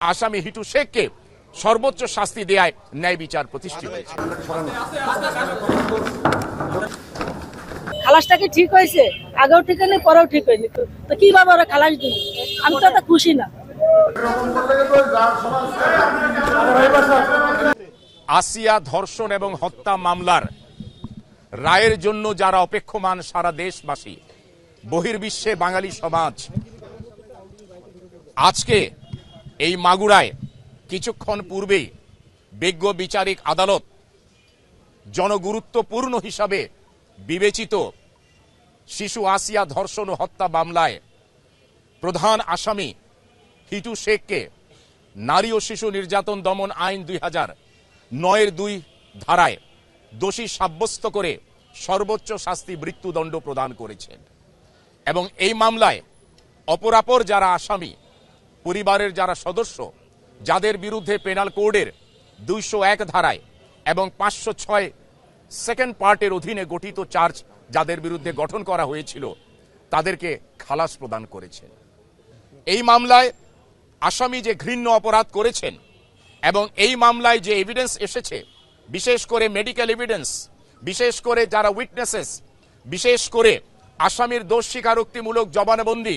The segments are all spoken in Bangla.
আসামি হিটু শেখকে সর্বোচ্চ শাস্তি দেয়ায় ন্যায় বিচার প্রতিষ্ঠিত হয়েছে। খালাসটা কি ঠিক হয়েছে? আগেও ঠিক হয়নি পরেও ঠিক হয়নি। তো তো কীভাবে ওরা খালাস দিল? আমি তো এত খুশি না। আসিয়া ধর্ষণ এবং হত্যা মামলার রায়ের জন্য যারা অপেক্ষমান সারা দেশবাসী বহির্বিশ্বে বাঙালি সমাজ আজকে এই মাগুরায় কিছুক্ষণ পূর্বেই বিজ্ঞ বিচারিক আদালত জনগুরুত্বপূর্ণ হিসাবে বিবেচিত শিশু আসিয়া ধর্ষণ ও হত্যা মামলায় প্রধান আসামি হিটু শেখকে নারী ও শিশু নির্যাতন দমন আইন দুই হাজার নয়ের দুই ধারায় দোষী সাব্যস্ত করে সর্বোচ্চ শাস্তি মৃত্যুদণ্ড প্রদান করেছেন। এবং এই মামলায় অপরাপর যারা আসামি পরিবারের যারা সদস্য, যাদের বিরুদ্ধে পেনাল কোডের দুইশো এক ধারায় এবং পাঁচশো ছয় সেকেন্ড পার্টের অধীনে গঠিত চার্জ যাদের বিরুদ্ধে গঠন করা হয়েছিল, তাদেরকে খালাস প্রদান করেছেন। এই মামলায় আসামি যে ঘৃণ্য অপরাধ করেছেন এবং এই মামলায় যে এভিডেন্স এসেছে, বিশেষ করে মেডিকেল এভিডেন্স বিশেষ করে যারা উইটনেসেস বিশেষ করে আসামির দোষ স্বীকারোক্তিমূলক জবানবন্দি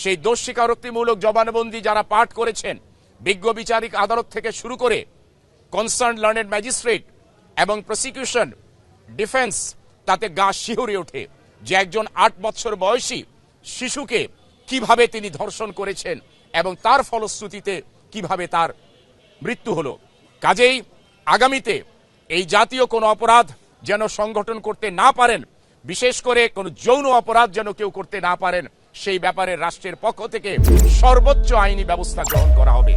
সেই দোষ স্বীকারোক্তিমূলক জবানবন্দি যারা পাঠ করেছেন, বিজ্ঞ বিচারিক আদালত থেকে শুরু করে কনসার্ন লার্নেড ম্যাজিস্ট্রেট এবং প্রসিকিউশন ডিফেন্স তাতে গা শিহরে ওঠে যে একজন আট বছর বয়সী শিশুকে কীভাবে তিনি ধর্ষণ করেছেন এবং তার ফলশ্রুতিতে কীভাবে তার মৃত্যু হলো। কাজেই আগামীতে এই জাতীয় কোনো অপরাধ যেন সংগঠন করতে না পারেন, বিশেষ করে কোনো যৌন অপরাধ যেন কেউ করতে না পারেন সেই ব্যাপারে রাষ্ট্রের পক্ষ থেকে সর্বোচ্চ আইনি ব্যবস্থা গ্রহণ করা হবে।